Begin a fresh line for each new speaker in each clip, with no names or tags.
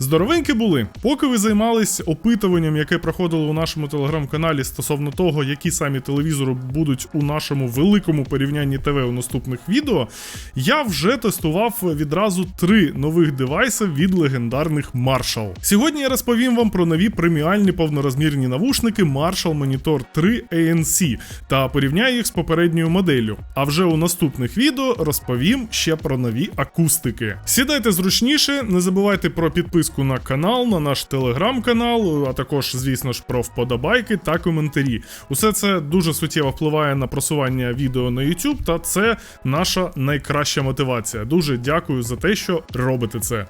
Здоровенькі були. Поки ви займались опитуванням, яке проходило у нашому телеграм-каналі стосовно того, які самі телевізори будуть у нашому великому порівнянні ТВ у наступних відео, я вже тестував відразу три нових девайси від легендарних Marshall. Сьогодні я розповім вам про нові преміальні повнорозмірні навушники Marshall Monitor 3 ANC та порівняю їх з попередньою моделлю. А вже у наступних відео розповім ще про нові акустики. Сідайте зручніше, не забувайте про підписку на канал, на наш телеграм-канал, а також, звісно ж, про вподобайки та коментарі. Усе це дуже суттєво впливає на просування відео на YouTube, та це наша найкраща мотивація. Дуже дякую за те, що робите це.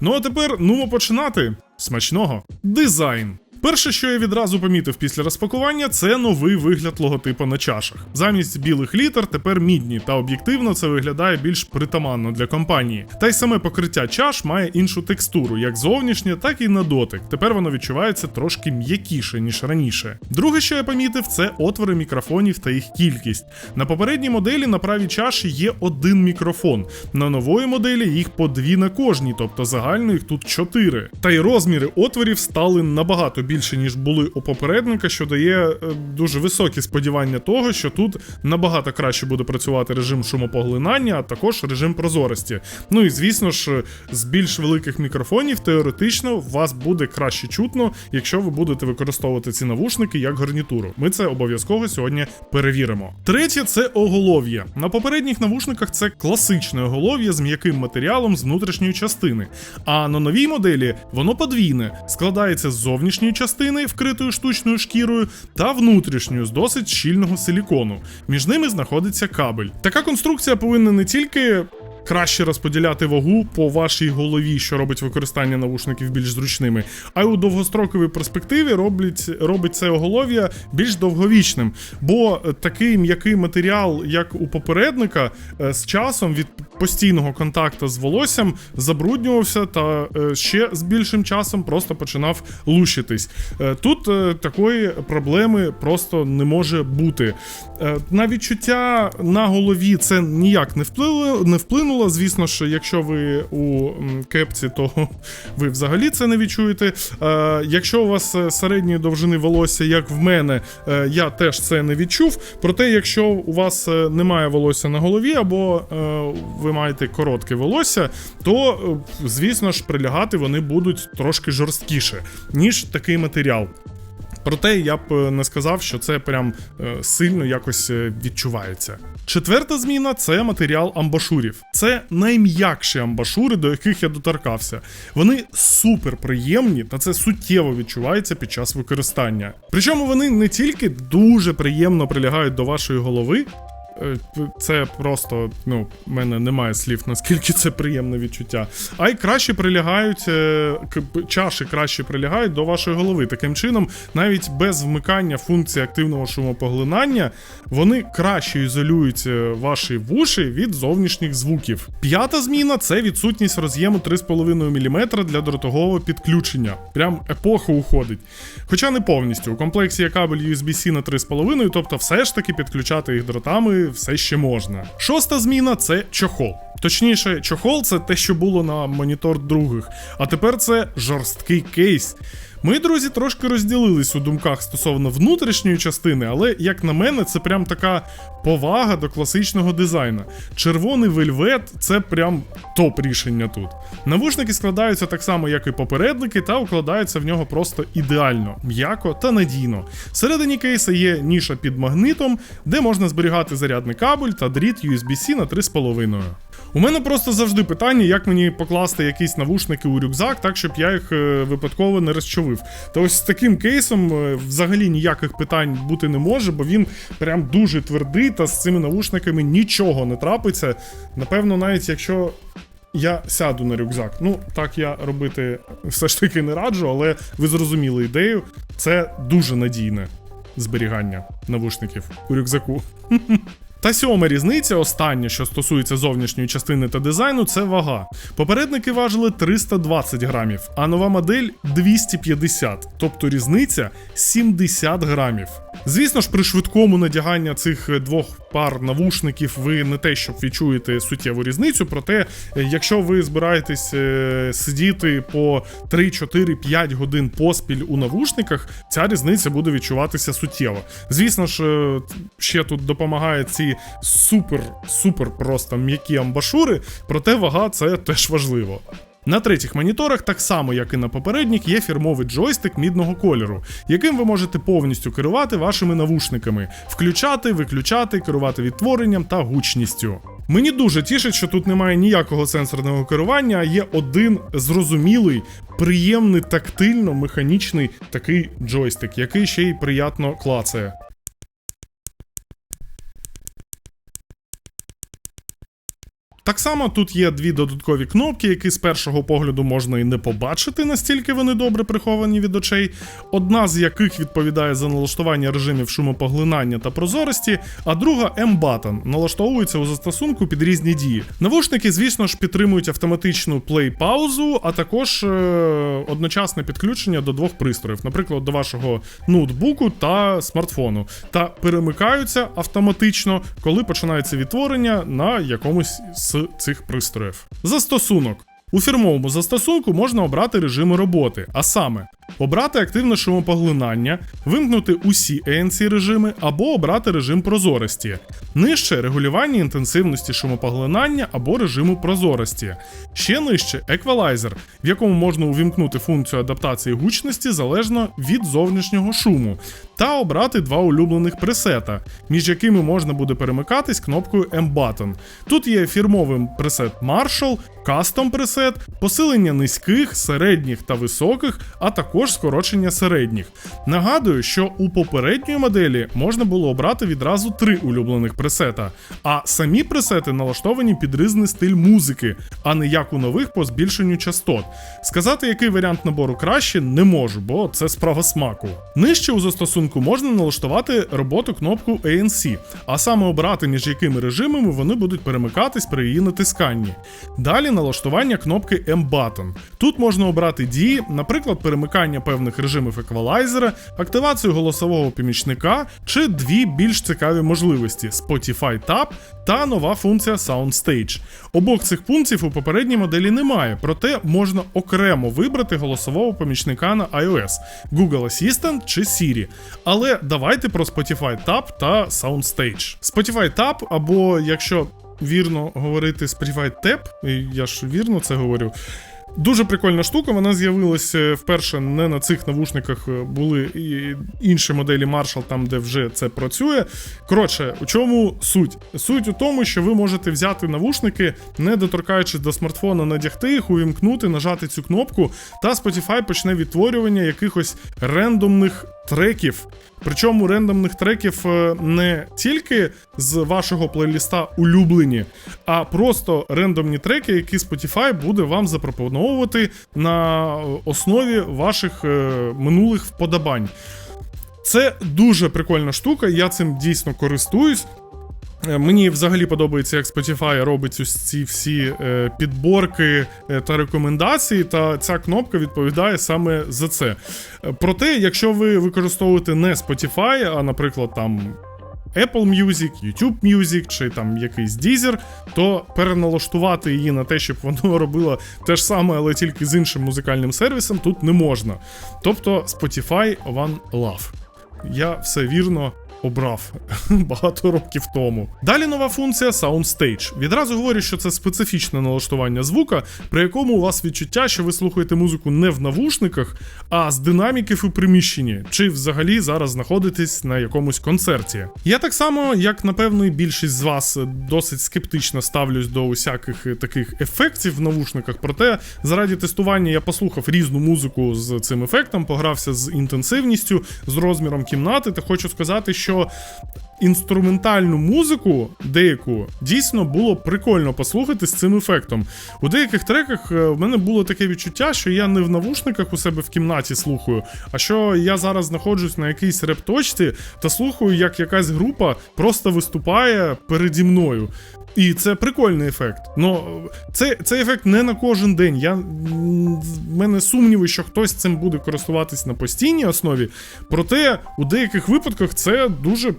Ну а тепер ну починати. Смачного дизайн. Перше, що я відразу помітив після розпакування, це новий вигляд логотипа на чашах. Замість білих літер тепер мідні, та об'єктивно це виглядає більш притаманно для компанії. Та й саме покриття чаш має іншу текстуру, як зовнішнє, так і на дотик. Тепер воно відчувається трошки м'якіше, ніж раніше. Друге, що я помітив, це отвори мікрофонів та їх кількість. На попередній моделі на правій чаші є один мікрофон. На нової моделі їх по дві на кожній, тобто загально їх тут чотири. Та й розміри отворів стали набагато більше, ніж були у попередника, що дає е, дуже високі сподівання того, що тут набагато краще буде працювати режим шумопоглинання, а також режим прозорості. Ну і звісно ж, з більш великих мікрофонів теоретично вас буде краще чутно, якщо ви будете використовувати ці навушники як гарнітуру. Ми це обов'язково сьогодні перевіримо. Третє це оголов'я. На попередніх навушниках це класичне оголов'я з м'яким матеріалом з внутрішньої частини. А на новій моделі воно подвійне, складається з зовнішньої частини, вкритою штучною шкірою, та внутрішньою з досить щільного силікону. Між ними знаходиться кабель. Така конструкція повинна не тільки краще розподіляти вагу по вашій голові, що робить використання навушників більш зручними, а й у довгостроковій перспективі робить, робить це оголов'я більш довговічним. Бо е, такий м'який матеріал, як у попередника, е, з часом від постійного контакту з волоссям забруднювався та е, ще з більшим часом просто починав лущитись. Тут такої проблеми просто не може бути. На відчуття на голові це ніяк не вплинуло, не. Звісно ж, якщо ви у кепці, то ви взагалі це не відчуєте. Е, Якщо у вас е, середньої довжини волосся, як в мене, е, я теж це не відчув. Проте, якщо у вас немає волосся на голові, або ви маєте коротке волосся, то звісно ж прилягати вони будуть трошки жорсткіше, ніж такий матеріал. Проте я б е, не сказав, що це прям е, сильно якось е, відчувається. Четверта зміна це матеріал амбашурів. Це найм'якші амбашури, до яких я доторкався. Вони супер приємні, та це суттєво відчувається під час використання. Причому вони не тільки дуже приємно прилягають до вашої голови. Е, Це просто, ну, в мене немає слів, наскільки це приємне відчуття. А й краще прилягають, е, чаші краще прилягають до вашої голови. Таким чином, навіть без вмикання функції активного шумопоглинання, вони краще ізолюють е, ваші вуші від зовнішніх звуків. П'ята зміна це відсутність роз'єму 3,5 мм для дротового підключення. Прям епоха уходить. Хоча не повністю. У комплексі є кабель USB-C на 3,5, тобто все ж таки підключати їх дротами все ще можна. Шоста зміна це чохол. Точніше, чохол це те, що було на монітор других. А тепер це жорсткий кейс. Ми, друзі, трошки розділились у думках стосовно внутрішньої частини, але, як на мене, це прям така повага до класичного дизайну. Червоний вельвет це прям топ рішення тут. Навушники складаються так само, як і попередники, та укладаються в нього просто ідеально, м'яко та надійно. Всередині кейса є ніша під магнитом, де можна зберігати зарядний кабель та дріт USB-C на 3,5. У мене просто завжди питання, як мені покласти якісь навушники у рюкзак, так щоб я їх е, випадково не розчовив. Та ось з таким кейсом е, взагалі ніяких питань бути не може, бо він прям дуже твердий, та з цими навушниками нічого не трапиться. Напевно, навіть якщо. Я сяду на рюкзак. Ну, так я робити все ж таки не раджу, але ви зрозуміли ідею. Це дуже надійне зберігання навушників у рюкзаку. Та сьома різниця, остання, що стосується зовнішньої частини та дизайну, це вага. Попередники важили 320 грамів, а нова модель 250, тобто різниця 70 грамів. Звісно ж, при швидкому надяганні цих двох пар навушників ви не те, щоб відчуєте суттєву різницю. Проте, якщо ви збираєтесь е, сидіти по 3, 4, 5 годин поспіль у навушниках, ця різниця буде відчуватися суттєво. Звісно ж, е, ще тут допомагає ці супер, супер просто м'які амбашури, проте вага це теж важливо. На третіх моніторах, так само як і на попередніх, є фірмовий джойстик мідного кольору, яким ви можете повністю керувати вашими навушниками, включати, виключати, керувати відтворенням та гучністю. Мені дуже тішить, що тут немає ніякого сенсорного керування, а є один зрозумілий, приємний, тактильно механічний такий джойстик, який ще й приятно клацає. Так само тут є дві додаткові кнопки, які з першого погляду можна і не побачити, настільки вони добре приховані від очей. Одна з яких відповідає за налаштування режимів шумопоглинання та прозорості, а друга M-Button, налаштовується у застосунку під різні дії. Навушники, звісно ж, підтримують автоматичну плей-паузу, а також е- одночасне підключення до двох пристроїв, наприклад, до вашого ноутбуку та смартфону, та перемикаються автоматично, коли починається відтворення на якомусь з цих пристроїв. Застосунок. У фірмовому застосунку можна обрати режими роботи, а саме обрати активне шумопоглинання, вимкнути усі ANC режими або обрати режим прозорості. Нижче регулювання інтенсивності шумопоглинання або режиму прозорості. Ще нижче еквалайзер, в якому можна увімкнути функцію адаптації гучності залежно від зовнішнього шуму, та обрати два улюблених пресета, між якими можна буде перемикатись кнопкою M-Button. Тут є фірмовий пресет Marshall, кастом пресет, посилення низьких, середніх та високих, а також скорочення середніх. Нагадую, що у попередньої моделі можна було обрати відразу три улюблених пресета, а самі пресети налаштовані під різний стиль музики, а не як у нових по збільшенню частот. Сказати, який варіант набору краще, не можу, бо це справа смаку. Нижче у застосунку можна налаштувати роботу кнопку ANC, а саме обрати між якими режимами вони будуть перемикатись при її натисканні. Далі налаштування кнопки M-Button. Тут можна обрати дії, наприклад, перемикання певних режимів еквалайзера, активацію голосового помічника чи дві більш цікаві можливості Spotify Tab та нова функція Soundstage. Обох цих пунктів у попередній моделі немає, проте можна окремо вибрати голосового помічника на iOS, Google Assistant чи Siri. Але давайте про Spotify Tab та Soundstage. Spotify Tab, або якщо вірно говорити Spotify Tab, я ж вірно це говорю. Дуже прикольна штука, вона з'явилася вперше не на цих навушниках, е, були і інші моделі Marshall, там де вже це працює. Коротше, у чому суть? Суть у тому, що ви можете взяти навушники, не доторкаючись до смартфона, надягти їх, увімкнути, нажати цю кнопку, та Spotify почне відтворювання якихось рендомних треків. Причому рендомних треків е, не тільки з вашого плейліста улюблені, а просто рендомні треки, які Spotify буде вам запропоновувати на основі ваших е, минулих вподобань. Це дуже прикольна штука, я цим дійсно користуюсь. Е, Мені взагалі подобається, як Spotify робить ось ці всі е, підборки е, та рекомендації, та ця кнопка відповідає саме за це. Проте, якщо ви використовуєте не Spotify, а, наприклад, там. Apple Music, YouTube Music чи там якийсь Deezer, то переналаштувати її на те, щоб воно робило те ж саме, але тільки з іншим музикальним сервісом, тут не можна. Тобто Spotify One Love. Я все вірно обрав багато років тому. Далі нова функція Soundstage. Відразу говорю, що це специфічне налаштування звука, при якому у вас відчуття, що ви слухаєте музику не в навушниках, а з динаміків у приміщенні, чи взагалі зараз знаходитесь на якомусь концерті. Я так само, як напевно, і більшість з вас досить скептично ставлюсь до усяких таких ефектів в навушниках. Проте, заради тестування я послухав різну музику з цим ефектом, погрався з інтенсивністю, з розміром кімнати, та хочу сказати, що що інструментальну музику, деяку, дійсно було прикольно послухати з цим ефектом. У деяких треках е, в мене було таке відчуття, що я не в навушниках у себе в кімнаті слухаю, а що я зараз знаходжусь на якійсь репточці та слухаю, як якась група просто виступає переді мною. І це прикольний ефект. Ну це, цей ефект не на кожен день. Я в мене сумніви, що хтось цим буде користуватись на постійній основі. Проте у деяких випадках це дуже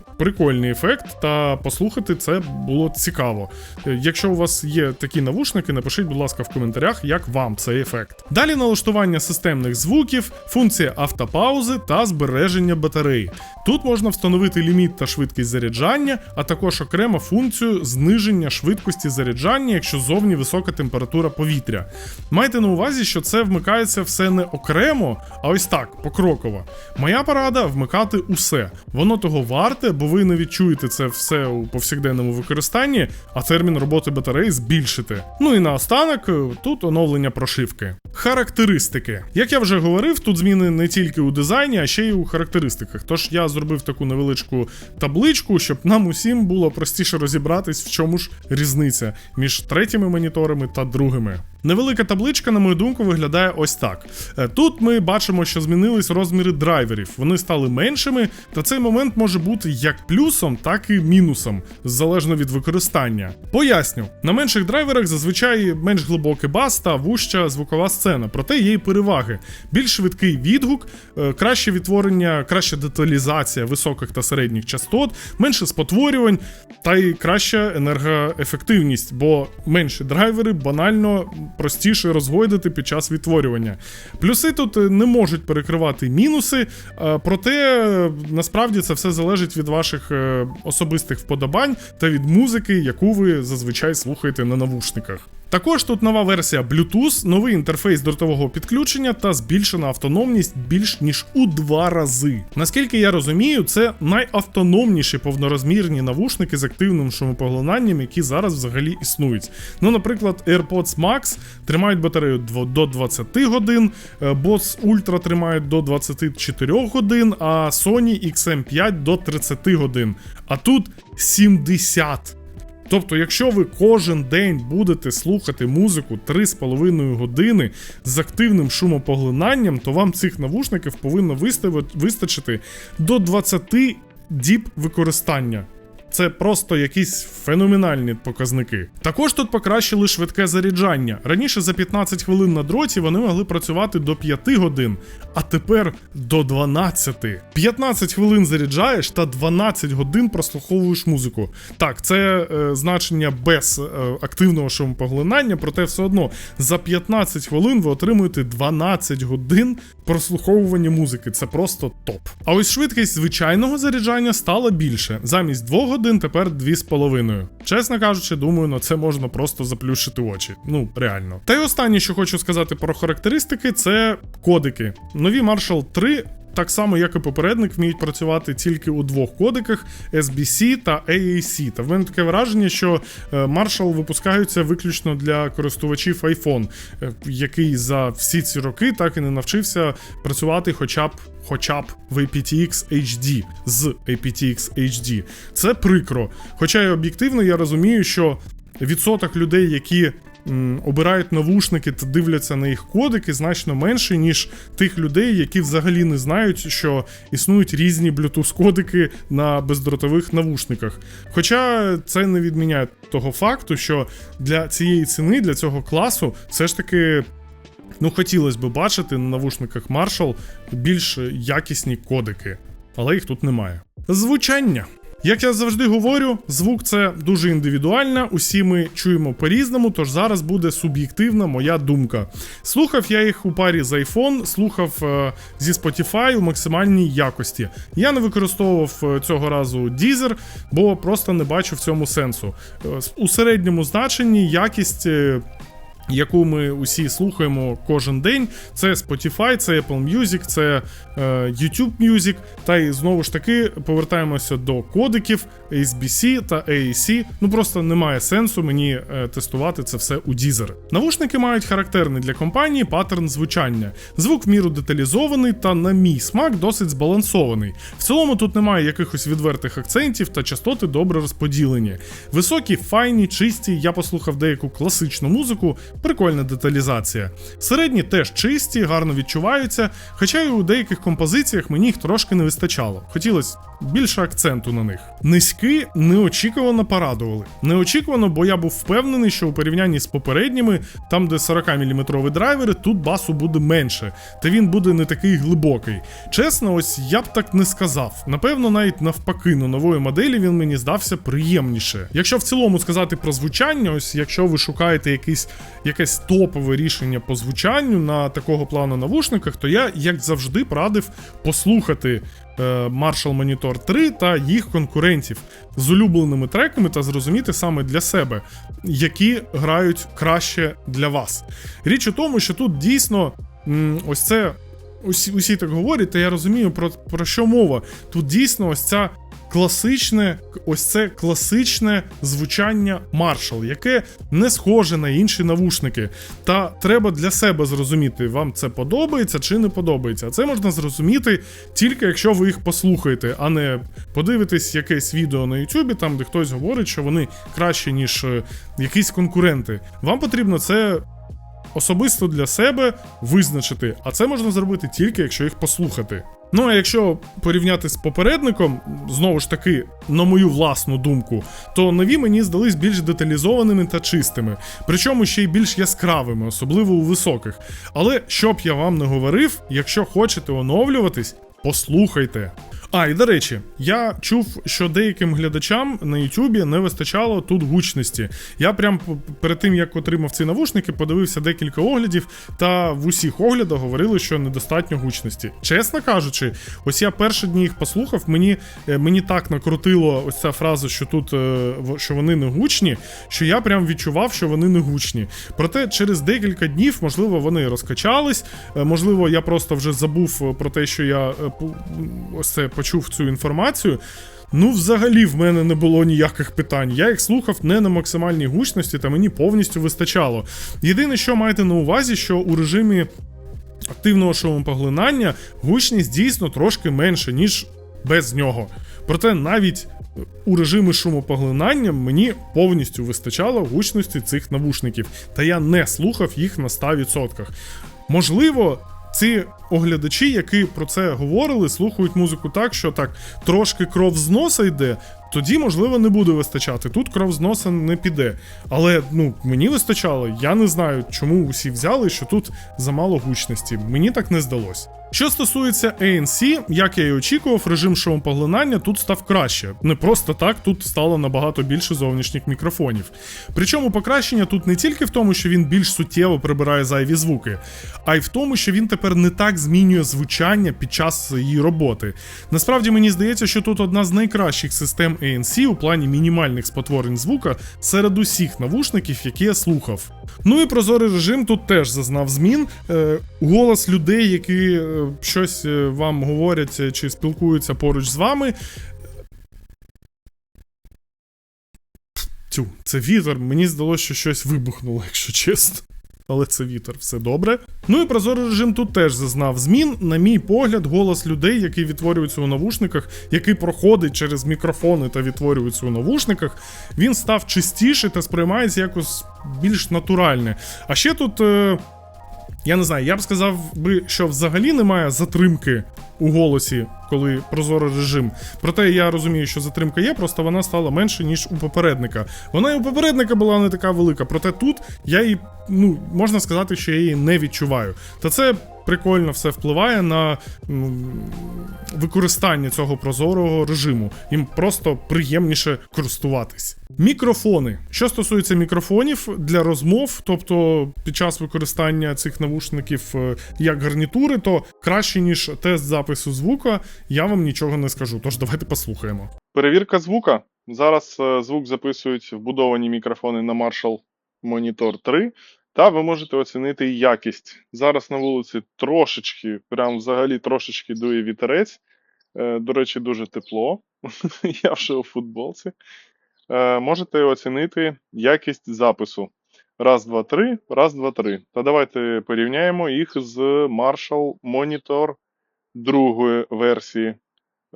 прикольний ефект, та послухати це було цікаво. Е, Якщо у вас є такі навушники, напишіть, будь ласка, в коментарях, як вам цей ефект. Далі налаштування системних звуків, функція автопаузи та збереження батареї. Тут можна встановити ліміт та швидкість заряджання, а також окремо функцію зниження швидкості заряджання, якщо зовні висока температура повітря. Майте на увазі, що це вмикається все не окремо, а ось так, покроково. Моя порада вмикати усе. Воно того варте, бо ви не відчуєте це все у повсякденному використанні, а термін роботи батареї збільшите. Ну і наостанок, е, тут оновлення прошивки. Характеристики. Як я вже говорив, тут зміни не тільки у дизайні, а ще й у характеристиках. Тож я зробив таку невеличку табличку, щоб нам усім було простіше розібратись, в чому ж різниця між третіми моніторами та другими. Невелика табличка, на мою думку, виглядає ось так. Е, Тут ми бачимо, що змінились розміри драйверів. Вони стали меншими, та цей момент може бути як плюсом, так і мінусом, залежно від використання. Поясню, на менших драйверах зазвичай менш глибокий бас та вуща звукова сцена, проте є й переваги. Більш швидкий відгук, е, краще відтворення, краща деталізація високих та середніх частот, менше спотворювань та й краща енергоефективність, бо менші драйвери банально простіше розгойдити під час відтворювання. Плюси тут е, не можуть перекривати мінуси, е, проте е, насправді це все залежить від ваших особистих вподобань та від музики, яку ви зазвичай слухаєте на навушниках. Також тут нова версія Bluetooth, новий інтерфейс дротового підключення та збільшена автономність більш ніж у два рази. Наскільки я розумію, це найавтономніші повнорозмірні навушники з активним шумопоглинанням, які зараз взагалі існують. Ну, наприклад, AirPods Max тримають батарею до 20 годин, е, Bose Ultra тримають до 24 годин, а Sony XM5 до 30 годин. А тут 70. Тобто, якщо ви кожен день будете слухати музику 3,5 години з активним шумопоглинанням, то вам цих навушників повинно вистачити до 20 діб використання. Це просто якісь феноменальні показники. Також тут покращили швидке заряджання. Раніше за 15 хвилин на дроті вони могли працювати до 5 годин, а тепер до 12. 15 хвилин заряджаєш та 12 годин прослуховуєш музику. Так, це е, значення без е, активного шумопоглинання, проте все одно за 15 хвилин ви отримуєте 12 годин прослуховування музики. Це просто топ. А ось швидкість звичайного заряджання стала більше. Замість 2 годин тепер 2,5. Чесно кажучи, думаю, на це можна просто заплющити очі. Ну, реально. Та й останнє, що хочу сказати про характеристики, це кодики. Нові Marshall 3 так само, як і попередник, вміють працювати тільки у двох кодиках SBC та AAC. Та в мене таке враження, що е, Marshall випускаються виключно для користувачів iPhone, е, який за всі ці роки так і не навчився працювати хоча б. Хоча б в aptX HD з aptX HD. Це прикро. Хоча й об'єктивно я розумію, що відсоток людей, які обирають навушники та дивляться на їх кодики, значно менший, ніж тих людей, які взагалі не знають, що існують різні Bluetooth-кодики на бездротових навушниках. Хоча це не відміняє того факту, що для цієї ціни, для цього класу, все ж таки. Ну, хотілося б бачити на навушниках Marshall більш якісні кодики, але їх тут немає. Звучання. Як я завжди говорю, звук це дуже індивідуально, усі ми чуємо по-різному, тож зараз буде суб'єктивна моя думка. Слухав я їх у парі з iPhone, слухав е, зі Spotify у максимальній якості. Я не використовував е, цього разу Deezer, бо просто не бачу в цьому сенсу. Е, у середньому значенні якість. е, яку ми усі слухаємо кожен день. Це Spotify, це Apple Music, це е, YouTube Music. Та й знову ж таки повертаємося до кодиків SBC та AAC. Ну просто немає сенсу мені е, тестувати це все у Deezer. Навушники мають характерний для компанії паттерн звучання. Звук в міру деталізований та, на мій смак, досить збалансований. В цілому тут немає якихось відвертих акцентів та частоти добре розподілені. Високі, файні, чисті. Я послухав деяку класичну музику, прикольна деталізація. Середні теж чисті, гарно відчуваються, хоча й у деяких композиціях мені їх трошки не вистачало. Хотілося більше акценту на них. Низькі неочікувано порадували. Неочікувано, бо я був впевнений, що у порівнянні з попередніми, там де 40-мм драйвери, тут басу буде менше, та він буде не такий глибокий. Чесно, ось я б так не сказав. Напевно, навіть навпаки, на нової моделі він мені здався приємніше. Якщо в цілому сказати про звучання, ось якщо ви шукаєте якийсь, якесь топове рішення по звучанню на такого плану навушниках, то я, як завжди, порадив послухати е, Marshall Monitor 3 та їх конкурентів з улюбленими треками та зрозуміти саме для себе, які грають краще для вас. Річ у тому, що тут дійсно ось це. Усі, усі так говорять, та я розумію про, про що мова. Тут дійсно ось ця класичне, ось це класичне звучання Marshall, яке не схоже на інші навушники. Та треба для себе зрозуміти, вам це подобається чи не подобається. Це можна зрозуміти тільки якщо ви їх послухаєте, а не подивитесь якесь відео на YouTube, там де хтось говорить, що вони кращі, ніж е, якісь конкуренти. Вам потрібно це особисто для себе визначити, а це можна зробити тільки якщо їх послухати. Ну а якщо порівняти з попередником, знову ж таки, на мою власну думку, то нові мені здались більш деталізованими та чистими, причому ще й більш яскравими, особливо у високих. Але що б я вам не говорив, якщо хочете оновлюватись, послухайте. А, і до речі, я чув, що деяким глядачам на Ютубі не вистачало тут гучності. Я прям перед тим, як отримав ці навушники, подивився декілька оглядів, та в усіх оглядах говорили, що недостатньо гучності. Чесно кажучи, ось я перші дні їх послухав, мені, е, мені так накрутило ось ця фраза, що тут е, що вони не гучні, що я прям відчував, що вони не гучні. Проте через декілька днів, можливо, вони розкачались, е, можливо, я просто вже забув про те, що я ось це почув цю інформацію. Ну, взагалі, в мене не було ніяких питань. Я їх слухав не на максимальній гучності, та мені повністю вистачало. Єдине, що маєте на увазі, що у режимі активного шумопоглинання гучність дійсно трошки менше, ніж без нього. Проте навіть у режимі шумопоглинання мені повністю вистачало гучності цих навушників, та я не слухав їх на 100%. Можливо, ці оглядачі, які про це говорили, слухають музику так, що так трошки кров з носа йде. Тоді, можливо, не буде вистачати. Тут кров з носа не піде. Але ну мені вистачало. Я не знаю, чому усі взяли, що тут замало гучності. Мені так не здалось. Що стосується ANC, як я і очікував, режим шумопоглинання тут став краще. Не просто так, тут стало набагато більше зовнішніх мікрофонів. Причому покращення тут не тільки в тому, що він більш суттєво прибирає зайві звуки, а й в тому, що він тепер не так змінює звучання під час її роботи. Насправді мені здається, що тут одна з найкращих систем ANC у плані мінімальних спотворень звука серед усіх навушників, які я слухав. Ну і прозорий режим тут теж зазнав змін. Е, голос людей, які е, щось е, вам говорять е, чи спілкуються поруч з вами. Тю, це вітер. Мені здалося, що щось вибухнуло, якщо чесно. Але це вітер, все добре. Ну і прозорий режим тут теж зазнав змін. На мій погляд, голос людей, які відтворюються у навушниках, який проходить через мікрофони та відтворюється у навушниках, він став чистіше та сприймається якось більш натуральне. А ще тут. Е- я не знаю, я б сказав би, що взагалі немає затримки у голосі, коли прозорий режим. Проте я розумію, що затримка є, просто вона стала менше, ніж у попередника. Вона і у попередника була не така велика, проте тут я її, ну, можна сказати, що я її не відчуваю. Та це прикольно все впливає на використання цього прозорого режиму. Їм просто приємніше користуватись. Мікрофони. Що стосується мікрофонів для розмов, тобто під час використання цих навушників е, як гарнітури, то краще ніж тест запису звука, я вам нічого не скажу. Тож давайте послухаємо.
Перевірка звука. Зараз е, звук записують вбудовані мікрофони на Marshall Monitor 3. Та ви можете оцінити якість. Зараз на вулиці трошечки, прям взагалі трошечки дує вітерець. Е, До речі, дуже тепло. Я вже у футболці. Е, Можете оцінити якість запису. Раз, два, три, раз, два, три. Та давайте порівняємо їх з Marshall Monitor другої версії,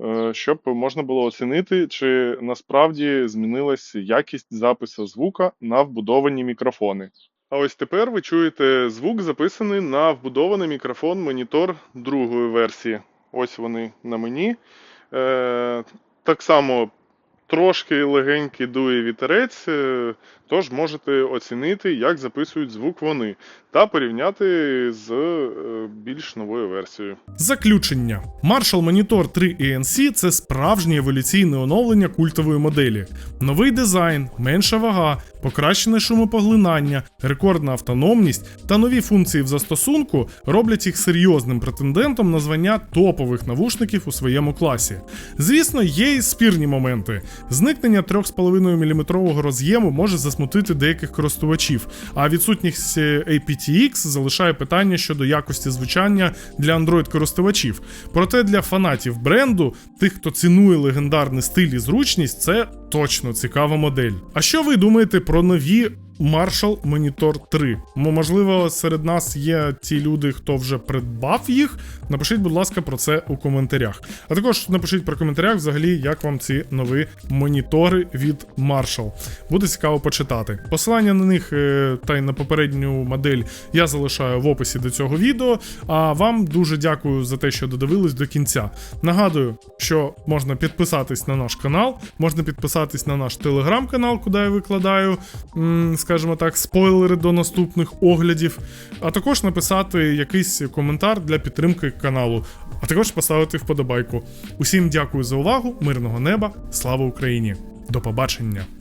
е, щоб можна було оцінити, чи насправді змінилась якість запису звука на вбудовані мікрофони. А ось тепер ви чуєте звук, записаний на вбудований мікрофон монітор другої версії. Ось вони на мені. Е, так само трошки легенький дує вітерець, е, тож можете оцінити, як записують звук вони, та порівняти з е, більш новою версією.
Заключення. Marshall Monitor 3 ANC – це справжнє еволюційне оновлення культової моделі. Новий дизайн, менша вага, покращене шумопоглинання, рекордна автономність та нові функції в застосунку роблять їх серйозним претендентом на звання топових навушників у своєму класі. Звісно, є і спірні моменти. Зникнення 3,5 мм роз'єму може засмутити деяких користувачів, а відсутність е, aptX залишає питання щодо якості звучання для Android-користувачів. Проте для фанатів бренду, тих, хто цінує легендарний стиль і зручність, це точно цікава модель. А що ви думаєте про нові Marshall Monitor 3? Можливо, серед нас є ті люди, хто вже придбав їх. Напишіть, будь ласка, про це у коментарях. А також напишіть про коментарях взагалі, як вам ці нові монітори від Marshall. Буде цікаво почитати. Посилання на них е, та й на попередню модель я залишаю в описі до цього відео. А вам дуже дякую за те, що додивились до кінця. Нагадую, що можна підписатись на наш канал, можна підписатись на наш телеграм-канал, куди я викладаю, скажімо так, спойлери до наступних оглядів, а також написати якийсь коментар для підтримки каналу, а також поставити вподобайку. Усім дякую за увагу, мирного неба, слава Україні! До побачення!